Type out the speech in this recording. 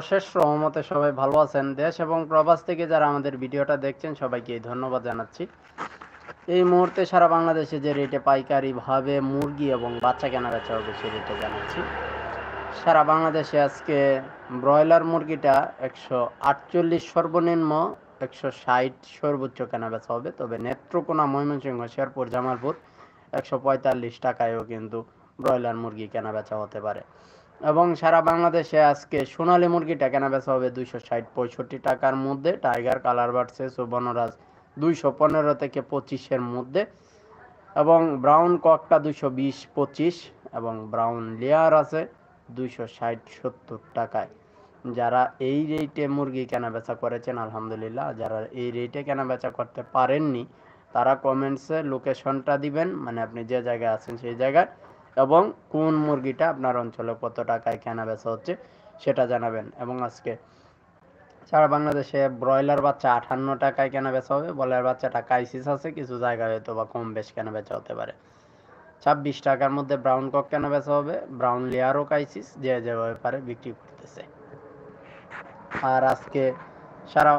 অশেষ রহমতে সবাই ভালো আছেন। দেশ এবং প্রবাস থেকে যারা আমাদের ভিডিওটা দেখছেন, সবাইকে ধন্যবাদ জানাচ্ছি। এই মুহূর্তে সারা বাংলাদেশে যে রেটে পাইকারি ভাবে মুরগি এবং বাচ্চা কেনা বেচা হবে সেই রেটে জানাচ্ছি। সারা বাংলাদেশে আজকে ব্রয়লার মুরগিটা একশো আটচল্লিশ সর্বনিম্ন, একশো ষাট সর্বোচ্চ কেনা বেচা হবে। তবে নেত্রকোনা ময়মনসিংহ, শেরপুর, জামালপুর একশো পঁয়তাল্লিশ টাকায়ও কিন্তু ব্রয়লার মুরগি কেনা বেচা হতে পারে। এবং সারা বাংলাদেশে আজকে সোনালী মুরগিটা কেনা বেচা হবে দুইশো ষাট, পঁয়ষট্টি টাকার মধ্যে। টাইগার, কালার বাড়ছে সুবর্ণরাজ দুইশো পনেরো থেকে পঁচিশের মধ্যে। এবং ব্রাউন ককটা দুইশো বিশ, পঁচিশ এবং ব্রাউন লেয়ার আছে দুইশো ষাট, সত্তর টাকায়। যারা এই রেটে মুরগি কেনা বেচা করেছেন, আলহামদুলিল্লাহ, যারা এই রেটে কেনা বেচা করতে পারেননি, তারা কমেন্টসে লোকেশনটা দিবেন। মানে আপনি যে জায়গায় আছেন সেই জায়গায় এবং কোন মুরগিটা আপনার অঞ্চলে কত টাকায় কেনা বেচা হচ্ছে সেটা জানাবেন। এবং আজকে সারা বাংলাদেশে ব্রয়লার বাচ্চা আটান্ন টাকায় কেনা বেচা হবে, ব্রয়লার বাচ্চাটা কাইসিস আছে, কিছু জায়গায় হয়তো বা কম বেশ কেনা বেচা হতে পারে। ছাব্বিশ টাকার মধ্যে ব্রাউন কক কেনা বেচা হবে, ব্রাউন লেয়ারও কাইসিস, যে যেভাবে পারে বিক্রি করতেছে। আর আজকে সারা